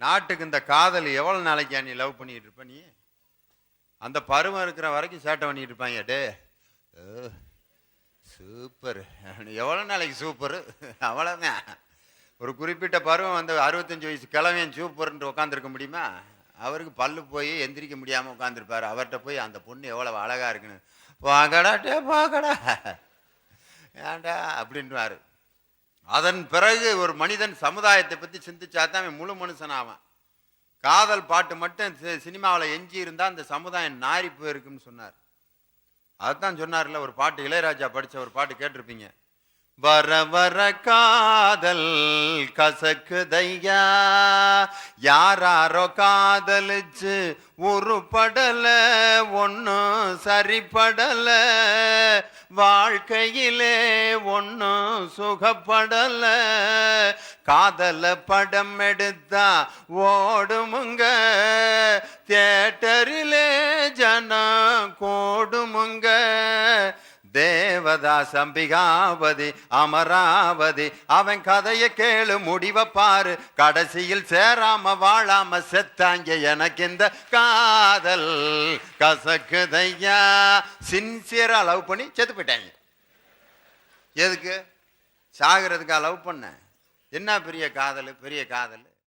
நாட்டுக்கு இந்த காதல் எவ்வளோ நாளைக்கா நீ லவ் பண்ணிகிட்டு இருப்ப நீ? அந்த பருவம் இருக்கிற வரைக்கும் சேட்டை பண்ணிகிட்டு இருப்பாங்க டே. சூப்பர். எவ்வளோ நாளைக்கு சூப்பர்? அவ்வளோதான் ஒரு குறிப்பிட்ட பருவம் வந்து அறுபத்தஞ்சு வயசு கிழமையன் சூப்பர்ன்ட்டு உட்காந்துருக்க முடியுமா? அவருக்கு பல்லு போய் எந்திரிக்க முடியாமல் உட்காந்துருப்பார் அவர்கிட்ட போய் அந்த பொண்ணு எவ்வளோ அழகாக இருக்குன்னு வாங்கடா டே பாக்கடா. ஏண்டா அப்படின்வார் அதன் பிறகு ஒரு மனிதன் சமுதாயத்தை பற்றி சிந்திச்சா தான் அவன் முழு மனுஷன் ஆவான் காதல் பாட்டு மட்டும் சினிமாவில் எஞ்சி இருந்தால் அந்த சமுதாயம் நாரி போயிருக்குன்னு சொன்னார். அதுதான் சொன்னார்ல ஒரு பாட்டு இளையராஜா படித்த ஒரு பாட்டு கேட்டிருப்பீங்க. வர வர காதல் கசக்குதையா யாராரோ காதலிச்சு உருப்படல ஒன்றும் சரிப்படல. வாழ்க்கையிலே ஒன்றும் சுகப்படல. காதல படம் எடுத்தா ஓடுமுங்க. தியேட்டரிலே ஜனம் கோடுமுங்க. தேவதா சம்பிகாவதி அமராவதி அவன் கதையை கேளு முடிவை பாரு. கடைசியில் சேராம வாழாம செத்தாங்க எனக்கு இந்த காதல் கசக்குதையா. சின்சியரா லவ் பண்ணி செத்து போயிட்டாங்க. எதுக்கு? சாகிறதுக்கா லவ் பண்ண? என்ன பெரிய காதல் பெரிய காதல்?